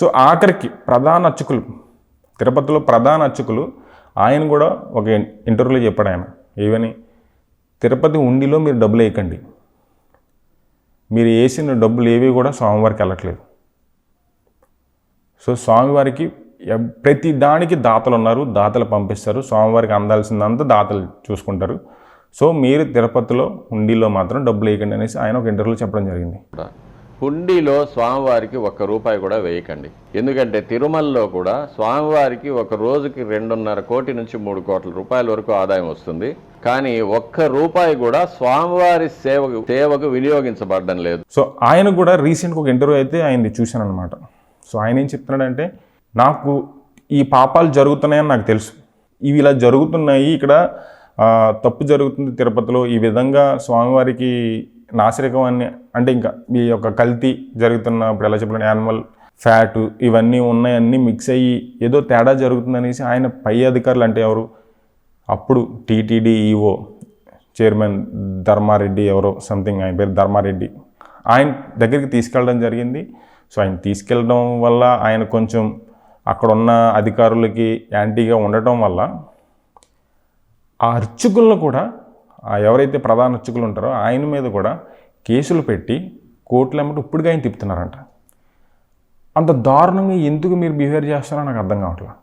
So ఆఖరికి ప్రధాన అర్చకులు తిరుపతిలో ప్రధాన అర్చకులు ఆయన కూడా ఒక ఇంటర్వ్యూలో చెప్పాడు ఆయన. ఏమని? తిరుపతి ఉండిలో మీరు డబ్బులు వేయకండి. మీరు వేసిన డబ్బులు ఏవి కూడా స్వామివారికి వెళ్ళట్లేదు. సో స్వామివారికి ప్రతి దానికి దాతలు ఉన్నారు దాతలు పంపిస్తారు స్వామివారికి అందాల్సిందంతా దాతలు చూసుకుంటారు. సో మీరు తిరుపతిలో హుండీలో మాత్రం డబ్బులు వేయకండి అనేసి ఆయన ఒక ఇంటర్వ్యూలో చెప్పడం జరిగింది. హుండీలో స్వామివారికి ఒక్క రూపాయి కూడా వేయకండి. ఎందుకంటే తిరుమలలో కూడా స్వామివారికి ఒక రోజుకి రెండున్నర కోటి నుంచి మూడు కోట్ల రూపాయల వరకు ఆదాయం వస్తుంది. కానీ ఒక్క రూపాయి కూడా స్వామివారి సేవకు సేవకు వినియోగించబడడం లేదు. సో ఆయన కూడా రీసెంట్గా ఒక ఇంటర్వ్యూ అయితే ఆయన చూశాను అనమాట సో ఆయన ఏం చెప్తున్నాడంటే నాకు ఈ పాపాలు జరుగుతున్నాయని నాకు తెలుసు. ఇవి ఇలా జరుగుతున్నాయి. ఇక్కడ తప్పు జరుగుతుంది తిరుపతిలో. ఈ విధంగా స్వామివారికి నాసిరకం అని అంటే ఇంకా ఈ యొక్క కల్తీ జరుగుతున్న ఇప్పుడు ఎలా చెప్పాలంటే యానిమల్ ఫ్యాట్ ఇవన్నీ ఉన్నాయన్నీ మిక్స్ అయ్యి ఏదో తేడా జరుగుతుందనేసి ఆయన పై అధికారులు అంటే ఎవరు? అప్పుడు టీటీడీ ఈఓ చైర్మన్ ధర్మారెడ్డి ఎవరో సంథింగ్ ఆయన పేరు ధర్మారెడ్డి. ఆయన దగ్గరికి తీసుకెళ్ళడం జరిగింది. సో ఆయన తీసుకెళ్ళడం వల్ల ఆయన కొంచెం అక్కడ ఉన్న అధికారులకి యాంటీగా ఉండటం వల్ల ఆ అర్చకులను కూడా ఎవరైతే ప్రధాన అర్చకులు ఉంటారో ఆయన మీద కూడా కేసులు పెట్టి కోర్టులు ఏమంటే ఇప్పటికే ఆయన తిప్పుతున్నారంట. అంత దారుణంగా ఎందుకు మీరు బిహేవ్ చేస్తారో నాకు అర్థం కావట్లేదు